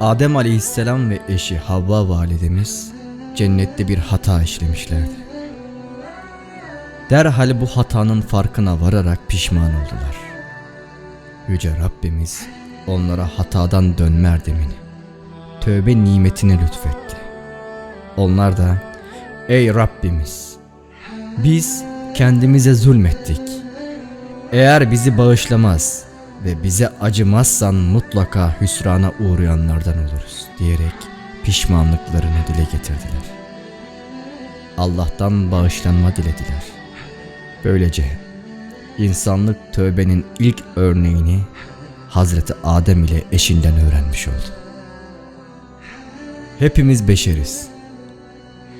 Adem aleyhisselam ve eşi Havva validemiz cennette bir hata işlemişlerdi. Derhal bu hatanın farkına vararak pişman oldular. Yüce Rabbimiz onlara hatadan dönme erdemini, tövbe nimetini lütfetti. Onlar da ey Rabbimiz biz kendimize zulmettik. Eğer bizi bağışlamaz ve bize acımazsan mutlaka hüsrana uğrayanlardan oluruz diyerek pişmanlıklarını dile getirdiler. Allah'tan bağışlanma dilediler. Böylece insanlık tövbenin ilk örneğini Hazreti Adem ile eşinden öğrenmiş oldu. Hepimiz beşeriz.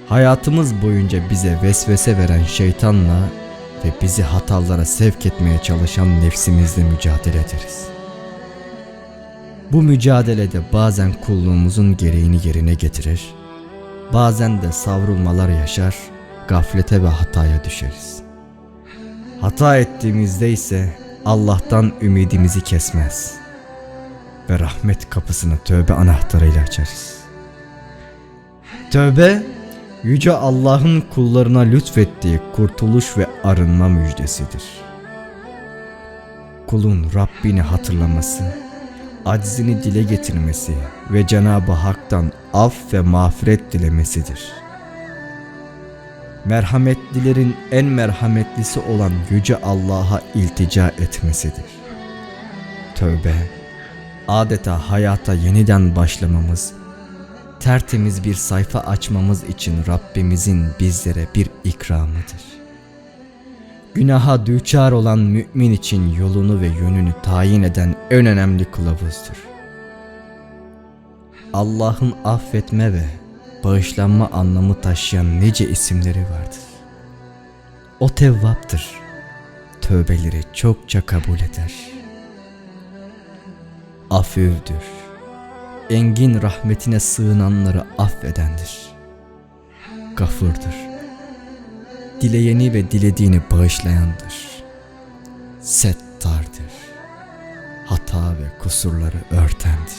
Hayatımız boyunca bize vesvese veren şeytanla ve bizi hatalara sevk etmeye çalışan nefsimizle mücadele ederiz. Bu mücadelede bazen kulluğumuzun gereğini yerine getirir, bazen de savrulmalar yaşar, gaflete ve hataya düşeriz. Hata ettiğimizde ise Allah'tan ümidimizi kesmez ve rahmet kapısını tövbe anahtarıyla açarız. Tövbe Yüce Allah'ın kullarına lütfettiği kurtuluş ve arınma müjdesidir. Kulun Rabbini hatırlaması, aczini dile getirmesi ve Cenab-ı Hak'tan af ve mağfiret dilemesidir. Merhametlilerin en merhametlisi olan Yüce Allah'a iltica etmesidir. Tövbe, adeta hayata yeniden başlamamız tertemiz bir sayfa açmamız için Rabbimizin bizlere bir ikramıdır. Günaha düçar olan mümin için yolunu ve yönünü tayin eden en önemli kılavuzdur. Allah'ın affetme ve bağışlanma anlamı taşıyan nice isimleri vardır. O tevvaptır. Tövbeleri çokça kabul eder. Afüvdür engin rahmetine sığınanları affedendir. Gafurdur. Dileyeni ve dilediğini bağışlayandır. Settardır. Hata ve kusurları örtendir.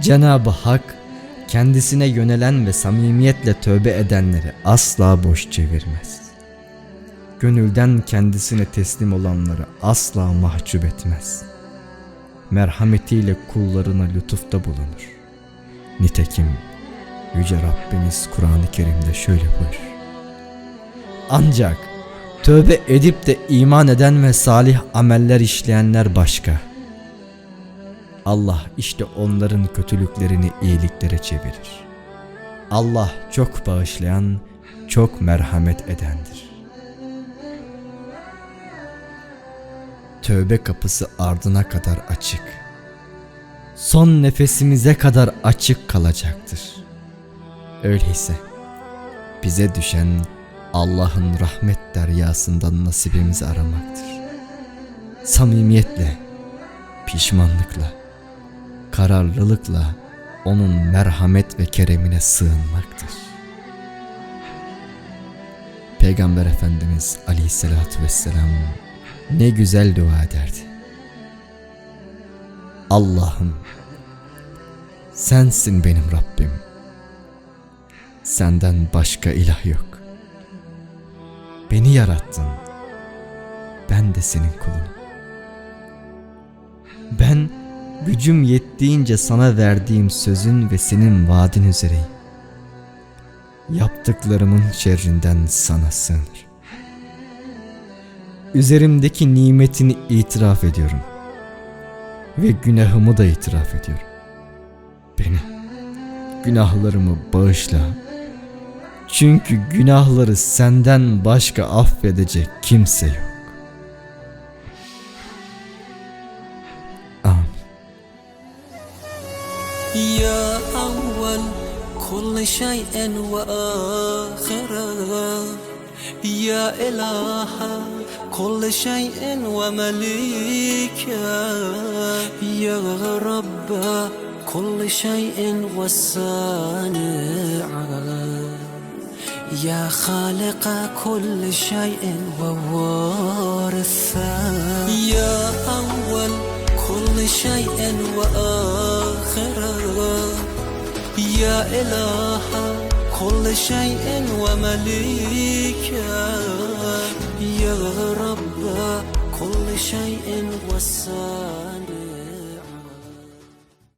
Cenab-ı Hak kendisine yönelen ve samimiyetle tövbe edenleri asla boş çevirmez. Gönülden kendisine teslim olanları asla mahcup etmez.'' Merhametiyle kullarına lütufta bulunur. Nitekim Yüce Rabbimiz Kur'an-ı Kerim'de şöyle buyurur. Ancak tövbe edip de iman eden ve salih ameller işleyenler başka. Allah işte onların kötülüklerini iyiliklere çevirir. Allah çok bağışlayan, çok merhamet edendir. Tövbe kapısı ardına kadar açık. Son nefesimize kadar açık kalacaktır. Öyleyse bize düşen Allah'ın rahmet deryasından nasibimizi aramaktır. Samimiyetle, pişmanlıkla, kararlılıkla onun merhamet ve keremine sığınmaktır. Peygamber Efendimiz Aleyhisselatü Vesselam ne güzel dua ederdi. Allah'ım sensin benim Rabbim. Senden başka ilah yok. Beni yarattın. Ben de senin kulunum. Ben gücüm yettiğince sana verdiğim sözün ve senin vaadin üzereyim. Yaptıklarımın şerrinden sana sığınır Üzerimdeki nimetini itiraf ediyorum. Ve günahımı da itiraf ediyorum. Beni, günahlarımı bağışla. Çünkü günahları senden başka affedecek kimse yok. Amin. يا أول كل شيء وآخره يا إله كل شيء ومليكه يا رب كل شيء والصانع. يا خالق كل شيء ووارثه يا أول كل شيء وآخره يا إله كل شيء ومليكه يا رب كل شيء والساني